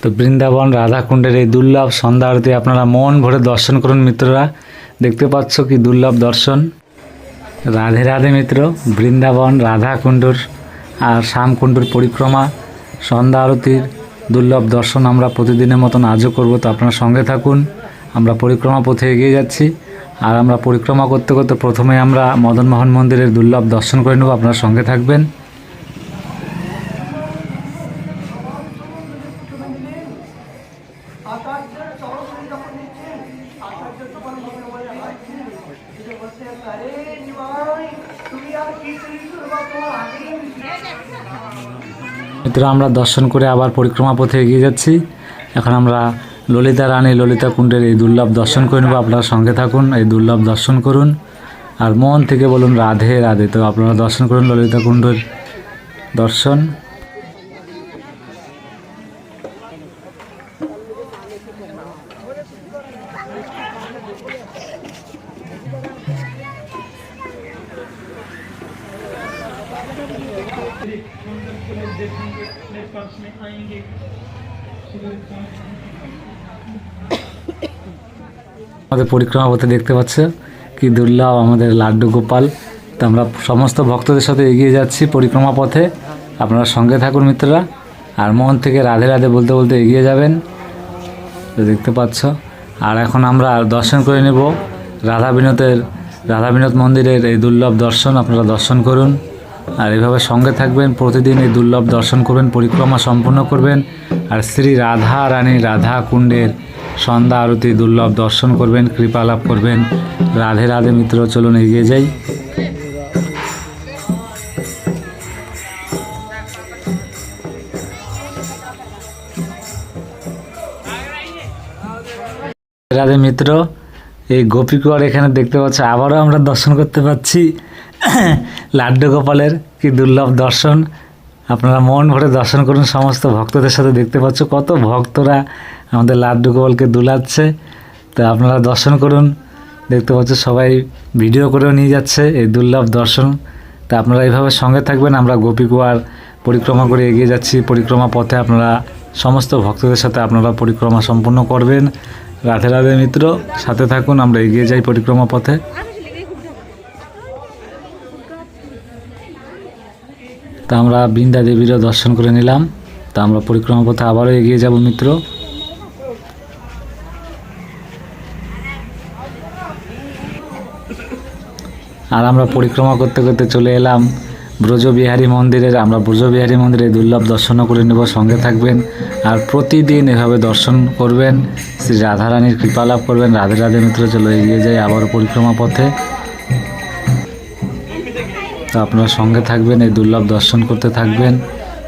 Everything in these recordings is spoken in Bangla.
তো বৃন্দাবন রাধাকুণ্ডের এই দুর্লভ সন্ধ্যা আরতি আপনারা মন ভরে দর্শন করুন মিত্ররা। দেখতে পাচ্ছ কি দুর্লভ দর্শন। রাধে রাধে মিত্র, বৃন্দাবন রাধাকুণ্ডুর আর শ্যামকুণ্ডুর পরিক্রমা সন্ধ্যা আরতির দুর্লভ দর্শন আমরা প্রতিদিনের মতন আজও করব, তো আপনার সঙ্গে থাকুন। আমরা পরিক্রমা পথে এগিয়ে যাচ্ছি। আর আমরা পরিক্রমা করতে করতে প্রথমে আমরা মদনমোহন মন্দিরের দুর্লভ দর্শন করে নেব, আপনার সঙ্গে থাকবেন আচার্যের চরণে যখন নিচ্ছেন আচার্য তখন মনে মনে হয় যে বলছে আরে নিমাই তুমি আর কি তৈরি করবা তোমার আগেই মিত্র আমরা দর্শন করে আবার পরিক্রমা পথে এগিয়ে যাচ্ছি। এখন আমরা ললিতা রানী, ললিতা কুণ্ডের এই দুর্লভ দর্শন করে নেব। আপনারা সঙ্গে থাকুন, এই দুর্লভ দর্শন করুন। আর মন থেকে বলুন, রাধে রাধে। তো আপনারা দর্শন করুন ললিতা কুণ্ডের দর্শন। আমাদের পরিক্রমা পথে দেখতে পাচ্ছ কি দুর্লভ আমাদের লাড্ডু গোপাল। তো আমরা সমস্ত ভক্তদের সাথে এগিয়ে যাচ্ছি পরিক্রমা পথে। আপনারা সঙ্গে থাকুন মিত্ররা। আর মন থেকে রাধে রাধে বলতে বলতে এগিয়ে যাবেন। তো দেখতে পাচ্ছ। আর এখন আমরা দর্শন করে নেব। রাধা বিনোদের, রাধা বিনোদ মন্দিরের এই দুর্লভ দর্শন। আপনারা দর্শন করুন। আর এভাবে সঙ্গে থাকবেন, প্রতিদিন এই দুর্লভ দর্শন করবেন, পরিক্রমা সম্পূর্ণ করবেন। আর শ্রী রাধা রানী রাধা কুণ্ডের সন্ধ্যা আরতি দুর্লভ দর্শন করবেন কৃপা লাভ করবেন। রাধে রাধে মিত্র, চলুন এগিয়ে যাই। রাধে মিত্র, এই গোপীকুয়ার এখানে দেখতে পাচ্ছি, আবারও আমরা দর্শন করতে পাচ্ছি। লাড্ডু গোপালের কি দুর্লভ দর্শন? আপনারা মন ভরে দর্শন করুন, সমস্ত ভক্তদের সাথে দেখতে পাচ্ছ কত ভক্তরা আমাদের লাড্ডু গোপালকে দুলাচ্ছে। তো আপনারা দর্শন করুন, দেখতে পাচ্ছ সবাই ভিডিও করেও নিয়ে যাচ্ছে এই দুর্লভ দর্শন। তা আপনারা এইভাবে সঙ্গে থাকবেন, আমরা গোপীকুয়ার পরিক্রমা করে এগিয়ে যাচ্ছি। পরিক্রমা পথে আপনারা সমস্ত ভক্তদের সাথে আপনারা পরিক্রমা সম্পূর্ণ করবেন। রাধে রাধে মিত্র, সাথে থাকুন, আমরা এগিয়ে যাই পরিক্রমা পথে। তা আমরা বৃন্দা দেবীরও দর্শন করে নিলাম। তা আমরা পরিক্রমা পথে আবারও এগিয়ে যাব, মিত্র। আর আমরা পরিক্রমা করতে করতে চলে এলাম ব্রজবিহারী মন্দিরের। আমরা ব্রজবিহারী মন্দিরে দুর্লভ দর্শনও করে নেব, সঙ্গে থাকবেন। আর প্রতিদিন এভাবে দর্শন করবেন। শ্রী রাধারানীর কৃপা লাভ করবেন। রাধে রাধে মিত্র, চলে এগিয়ে যাই আবার পরিক্রমা পথে। তো আপনারা সঙ্গে থাকবেন, এই দুর্লভ দর্শন করতে থাকবেন,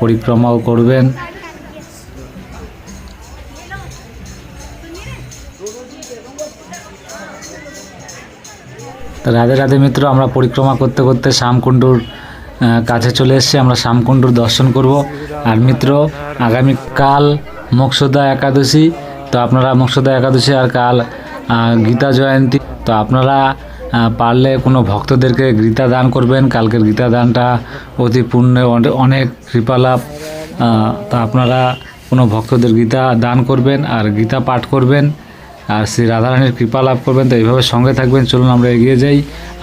পরিক্রমাও করবেন। তো রাধে রাধে মিত্র, আমরা পরিক্রমা করতে করতে শ্যামকুণ্ডুর কাছে চলে এসেছি। আমরা শ্যামকুণ্ডুর দর্শন করব। আর মিত্র, আগামীকাল মোক্ষদা একাদশী। তো আপনারা মোক্ষদা একাদশী আর কাল গীতা জয়ন্তী। তো আপনারা পারলে কোনো ভক্তদেরকে গীতা দান করবেন। কালকের গীতা দানটা অতি পুণ্যে অনেক কৃপালাভ। তা আপনারা কোনো ভক্তদের গীতা দান করবেন আর গীতা পাঠ করবেন আর শ্রী রাধারানীর কৃপা লাভ করবেন। তো এইভাবে সঙ্গে থাকবেন। চলুন আমরা এগিয়ে যাই।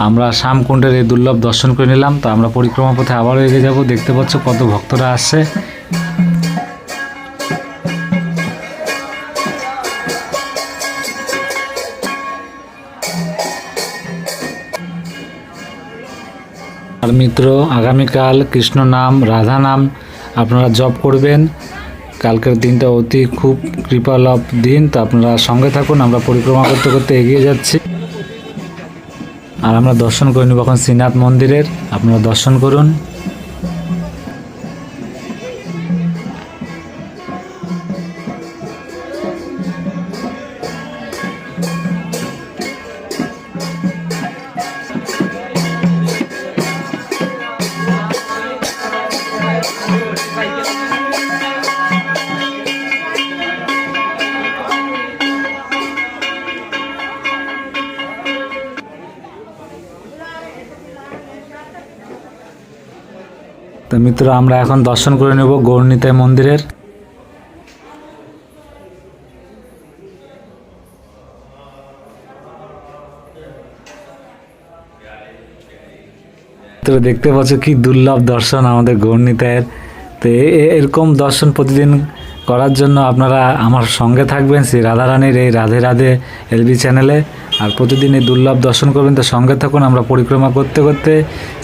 আমরা শ্যামকুণ্ডের এই দুর্লভ দর্শন করে নিলাম। তো আমরা পরিক্রমা পথে আবারও এগিয়ে যাব। দেখতে পাচ্ছ কত ভক্তরা আসছে। মিত্র আগামীকাল কৃষ্ণ নাম, রাধা নাম আপনারা জপ করবেন। কালকের দিনটা অতি খুব কৃপালাভ দিন, তো আপনারা সঙ্গে থাকুন, আমরা পরিক্রমা করতে করতে এগিয়ে যাচ্ছি। আর আমরা দর্শন করে নেব এখন শ্রীনাথ মন্দিরের। আপনারা দর্শন করুন। তো মিত্র, আমরা এখন দর্শন করে নেব গৌরনীতায় মন্দিরের। দেখতে পাচ্ছ কি দুর্লভ দর্শন আমাদের গৌরনীতায়ের তো এরকম দর্শন প্রতিদিন করার জন্য আপনারা আমার সঙ্গে থাকবেন শ্রী রাধারানীর এই রাধে রাধে এলবি চ্যানেলে। আর প্রতিদিন এই দুর্লভ দর্শন করবেন তো সঙ্গে থাকুন আমরা পরিক্রমা করতে করতে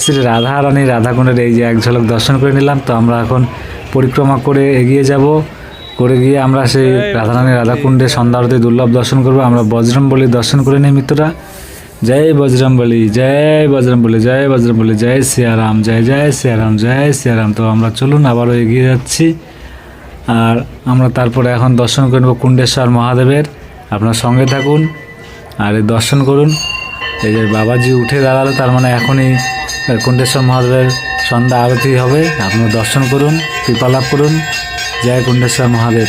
শ্রী রাধারানী রাধাকুণ্ডের এই যে এক ঝলক দর্শন করে নিলাম তো আমরা এখন পরিক্রমা করে এগিয়ে যাব। করে গিয়ে আমরা সেই রাধারানী রাধাকুণ্ডে সন্ধ্যা আরতি দুর্লভ দর্শন করব আমরা বজরংবলী দর্শন করে নিই মিত্ররা। জয় বজরংবলী জয় বজরংবলী জয় বজরংবলী জয় সিয়ারাম জয় জয় সিয়ারাম জয় সিয়ারাম। তো আমরা চলুন আবারও এগিয়ে যাচ্ছি। আর আমরা তারপরে এখন দর্শন করব কুণ্ডেশ্বর মহাদেবের। আপনার সঙ্গে থাকুন আর এই দর্শন করুন। এই যে বাবাজি উঠে দাঁড়াল, তার মানে এখনই কুণ্ডেশ্বর মহাদেবের সন্ধ্যা আরতি হবে। আপনার দর্শন করুন, কৃপা লাভ করুন। জয় কুণ্ডেশ্বর মহাদেব।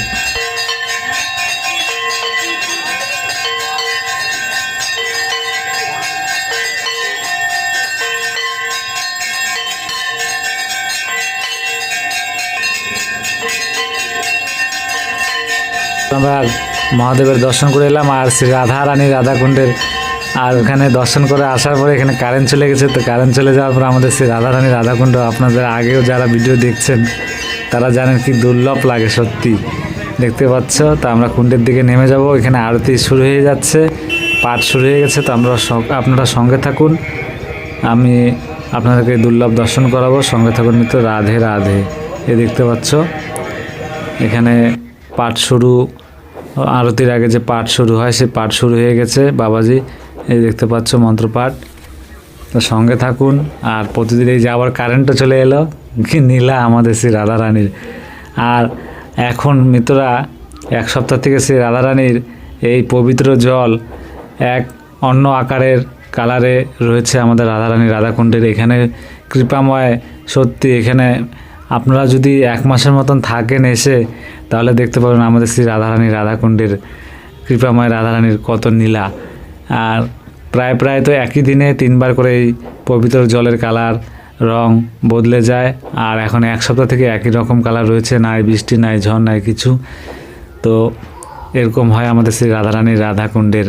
আমরা মহাদেবের দর্শন করে এলাম আর শ্রী রাধা রানী রাধাকুণ্ডের আর ওখানে দর্শন করে আসার পরে এখানে কারেন্ট চলে গেছে। তো কারেন্ট চলে যাওয়ার পর আমাদের শ্রী রাধা রানী রাধাকুণ্ড আপনাদের আগেও যারা ভিডিও দেখছেন, তারা জানেন কি দুর্লভ লাগে সত্যি। দেখতে পাচ্ছ? তো আমরা কুণ্ডের দিকে নেমে যাব। এখানে আরতি শুরু হয়ে যাচ্ছে, পাঠ শুরু হয়ে গেছে। তো আমরা আপনারা সঙ্গে থাকুন। আমি আপনাদেরকে দুর্লভ দর্শন করাবো। সঙ্গে থাকুন মিত্র, রাধে রাধে। এ দেখতে পাচ্ছ? এখানে পাঠ শুরু আরতির আগে যে পাঠ শুরু হয় সে পাঠ শুরু হয়ে গেছে। বাবাজি, এই দেখতে পাচ্ছ মন্ত্রপাঠ। তো সঙ্গে থাকুন, আর প্রতিদিন এই যে আবার কারেন্টও চলে এলো, কি নীলা আমাদের শ্রী রাধারানীর। আর এখন মিত্ররা, এক সপ্তাহ থেকে শ্রী রাধারানীর এই পবিত্র জল এক অন্য আকারের কালারে রয়েছে আমাদের রাধারানী রাধাকুণ্ডের। এখানে কৃপাময় সত্যি, এখানে আপনারা যদি এক মাসের মতন থাকেন এসে তাহলে দেখতে পাবেন আমাদের শ্রী রাধারানী রাধাকুণ্ডের কৃপাময় রাধারানীর কত নীলা। আর প্রায় প্রায় তো একই দিনে তিনবার করে এই পবিত্র জলের কালার রং বদলে যায়। আর এখন এক সপ্তাহ থেকে একই রকম কালার রয়েছে, নাই বৃষ্টি, নাই ঝড়, নাই কিছু। তো এরকম হয় আমাদের শ্রী রাধারানীর রাধাকুণ্ডের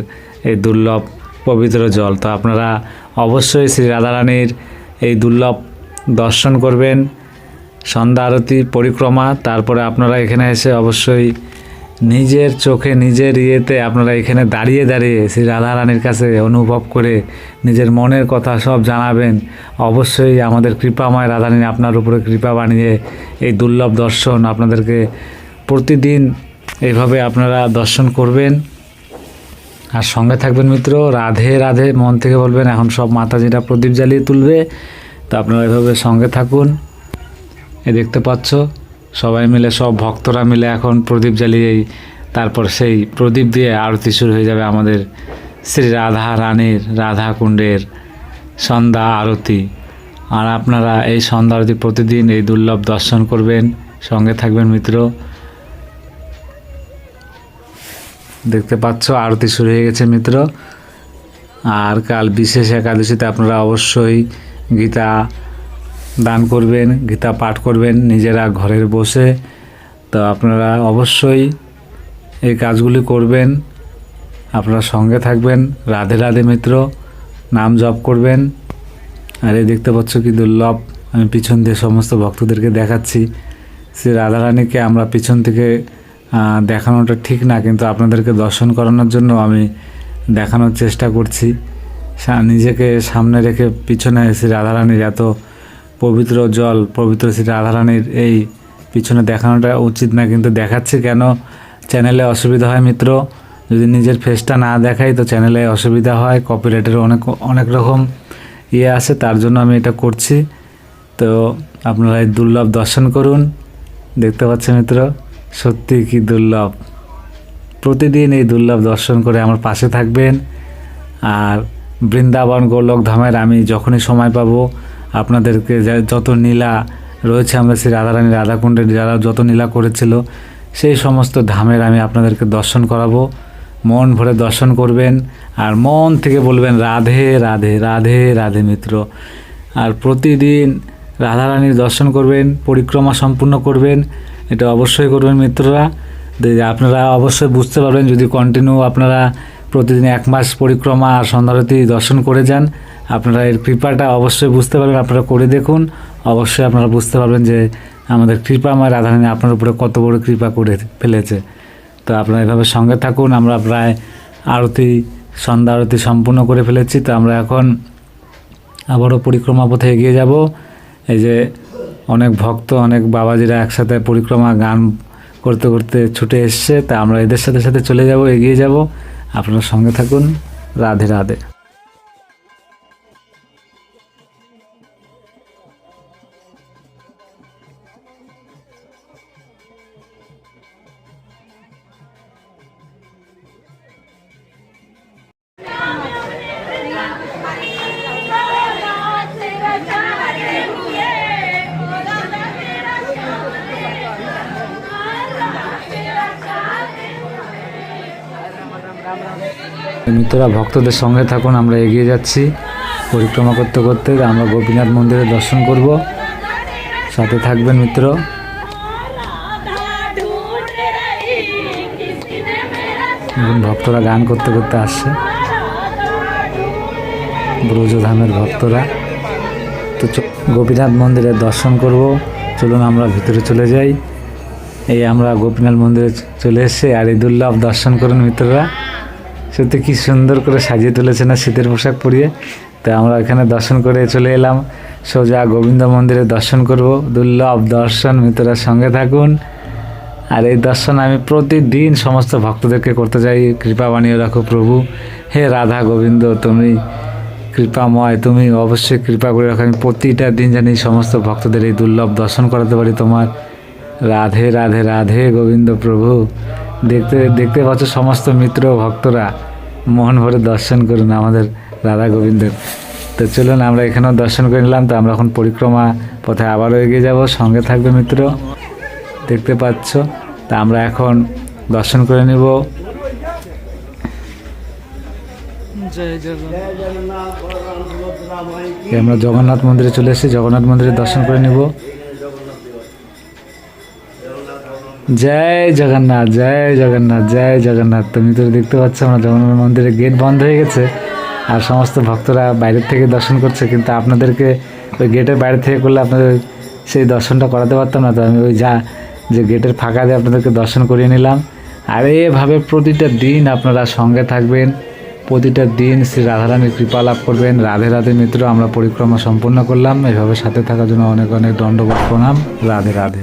এই দুর্লভ পবিত্র জল। তো আপনারা অবশ্যই শ্রী রাধারানীর এই দুর্লভ দর্শন করবেন। সন্ধ্যা আরতি, পরিক্রমা, তারপরে আপনারা এখানে এসে অবশ্যই নিজের চোখে, নিজের ইয়েতে আপনারা এখানে দাঁড়িয়ে দাঁড়িয়ে শ্রী রাধারানীর কাছে অনুভব করে নিজের মনের কথা সব জানাবেন। অবশ্যই আমাদের কৃপাময় রাধারানী আপনার উপরে কৃপা বানিয়ে এই দুর্লভ দর্শন আপনাদেরকে প্রতিদিন এইভাবে আপনারা দর্শন করবেন। আর সঙ্গে থাকবেন মিত্র, রাধে রাধে, মন থেকে বলবেন, এখন সব মাতাজিরা প্রদীপ জ্বালিয়ে তুলবে। তো আপনারা এভাবে সঙ্গে থাকুন। এ দেখতে পাচ্ছ? সবাই মিলে, সব ভক্তরা মিলে এখন প্রদীপ জ্বালিয়েই তারপর সেই প্রদীপ দিয়ে আরতি শুরু হয়ে যাবে আমাদের শ্রী রাধা রানীর রাধা কুণ্ডের সন্ধ্যা আরতি। আর আপনারা এই সন্ধ্যা আরতি প্রতিদিন এই দুর্লভ দর্শন করবেন। সঙ্গে থাকবেন মিত্র। দেখতে পাচ্ছ, আরতি শুরু হয়ে গেছে মিত্র। আর কাল বিশেষ একাদশীতে আপনারা অবশ্যই গীতা দান করবেন, গীতা পাঠ করবেন, নিজেরা ঘরের বসে। তো আপনারা অবশ্যই এই কাজগুলি করবেন। আপনারা সঙ্গে থাকবেন। রাধে রাধে মিত্র, নাম জপ করবেন। আর এই দেখতে পাচ্ছ কি দুর্লভ। আমি পিছন দিয়ে সমস্ত ভক্তদেরকে দেখাচ্ছি। শ্রী রাধারানীকে আমরা পিছন থেকে দেখানোটা ঠিক না, কিন্তু আপনাদেরকে দর্শন করানোর জন্য আমি দেখানোর চেষ্টা করছি। নিজেকে সামনে রেখে পিছনে শ্রী রাধারানীর এত পবিত্র জল, পবিত্র শ্রী রাধারানীর এই পিছনে দেখানোটা উচিত না, কিন্তু দেখাচ্ছে কেন? চ্যানেলে অসুবিধা হয় মিত্র, যদি নিজের ফেসটা না দেখাই তো চ্যানেলে অসুবিধা হয় কপিরাইটের অনেক অনেক রকম ইয়ে আছে, তার জন্য আমি এটা করছি। তো আপনারা এই দুর্লভ দর্শন করুন, দেখতে পাচ্ছেন মিত্র? সত্যি কি দুর্লভ। প্রতিদিন এই দুর্লভ দর্শন করে আমার পাশে থাকবেন। আর বৃন্দাবন গোলক ধামের আমি যখনই সময় পাবো আপনাদেরকে যত নীলা রয়েছে, আমরা শ্রী রাধারানী রাধাকুণ্ডের যারা যত নীলা করেছিল, সেই সমস্ত ধামের আমি আপনাদেরকে দর্শন করাবো। মন ভরে দর্শন করবেন আর মন থেকে বলবেন, রাধে রাধে রাধে রাধে মিত্র। আর প্রতিদিন রাধারানীর দর্শন করবেন, পরিক্রমা সম্পূর্ণ করবেন। এটা অবশ্যই করবেন মিত্ররা। আপনারা অবশ্যই বুঝতে পারবেন, যদি কন্টিনিউ আপনারা প্রতিদিন এক মাস পরিক্রমা আর সন্ধ্যারতি দর্শন করে যান। আপনারা এর কৃপাটা অবশ্যই বুঝতে পারবেন, আপনারা করে দেখুন। অবশ্যই আপনারা বুঝতে পারবেন যে আমাদের কৃপা কৃপাময় রাধারানী আপনার উপরে কত বড় কৃপা করে ফেলেছে। তো আপনারা এভাবে সঙ্গে থাকুন, আমরা প্রায় আরতি, সন্ধ্যা আরতি সম্পূর্ণ করে ফেলেছি। তো আমরা এখন আবারও পরিক্রমা পথে এগিয়ে যাব। এই যে অনেক ভক্ত, অনেক বাবাজিরা একসাথে পরিক্রমা, গান করতে করতে ছুটে এসছে। তা আমরা এদের সাথে সাথে চলে যাব, এগিয়ে যাব। আপনারা সঙ্গে থাকুন। রাধে রাধে। মিত্ররা, ভক্তদের সঙ্গে থাকুন, আমরা এগিয়ে যাচ্ছি। পরিক্রমা করতে করতে আমরা গোপীনাথ মন্দিরে দর্শন করব। সাথে থাকবেন মিত্র। ভক্তরা গান করতে করতে আসছে। ব্রজধামের ভক্তরা। তো গোপীনাথ মন্দিরে দর্শন করব। চলুন, আমরা ভিতরে চলে যাই। এই আমরা গোপীনাথ মন্দিরে চলে এসেছি। আর এই দুর্লভ দর্শন করুন মিত্ররা। সত্যি কি সুন্দর করে সাজিয়ে তুলেছে না শীতের পোশাক পরিয়ে। তো আমরা এখানে দর্শন করে চলে এলাম। সোজা গোবিন্দ মন্দিরে দর্শন করব। দুর্লভ দর্শন মিত্ররা সঙ্গে থাকুন। আর এই দর্শন আমি প্রতিদিন সমস্ত ভক্তদেরকে করতে চাই। কৃপা বানিয়ে রাখো প্রভু। হে রাধা গোবিন্দ, তুমি কৃপাময়, তুমি অবশ্যই কৃপা করে রাখো। আমি প্রতিটা দিন জানি সমস্ত ভক্তদের এই দুর্লভ দর্শন করাতে পারি তোমার। রাধে রাধে রাধে গোবিন্দ প্রভু। দেখতে দেখতে পাচ্ছ সমস্ত মিত্র ভক্তরা মন ভরে দর্শন করুন আমাদের রাধা গোবিন্দের। তো চলুন আমরা এখানেও দর্শন করে নিলাম তো আমরা এখন পরিক্রমা পথে আবারও এগিয়ে যাব। সঙ্গে থাকবে মিত্র দেখতে পাচ্ছ? তা আমরা এখন দর্শন করে নেব। আমরা জগন্নাথ মন্দিরে চলে এসেছি জগন্নাথ মন্দিরে দর্শন করে নেব। জয় জগন্নাথ জয় জগন্নাথ জয় জগন্নাথ। তুমি তো দেখতে পাচ্ছ আমরা জগন্নাথ মন্দিরের গেট বন্ধ হয়ে গেছে আর সমস্ত ভক্তরা বাইরের থেকে দর্শন করছে, কিন্তু আপনাদেরকে ওই গেটের বাইরে থেকে করলে আপনাদের সেই দর্শনটা করাতে পারতাম না, তো আমি ওই যা যে গেটের ফাঁকা দিয়ে আপনাদেরকে দর্শন করিয়ে নিলাম। আর এভাবে প্রতিটা দিন আপনারা সঙ্গে থাকবেন, প্রতিটা দিন শ্রী রাধারানীর কৃপা লাভ করবেন। রাধে রাধে মিত্র, আমরা পরিক্রমা সম্পূর্ণ করলাম। এভাবে সাথে থাকার জন্য অনেক অনেক দণ্ডবোধ প্রণাম। রাধে রাধে।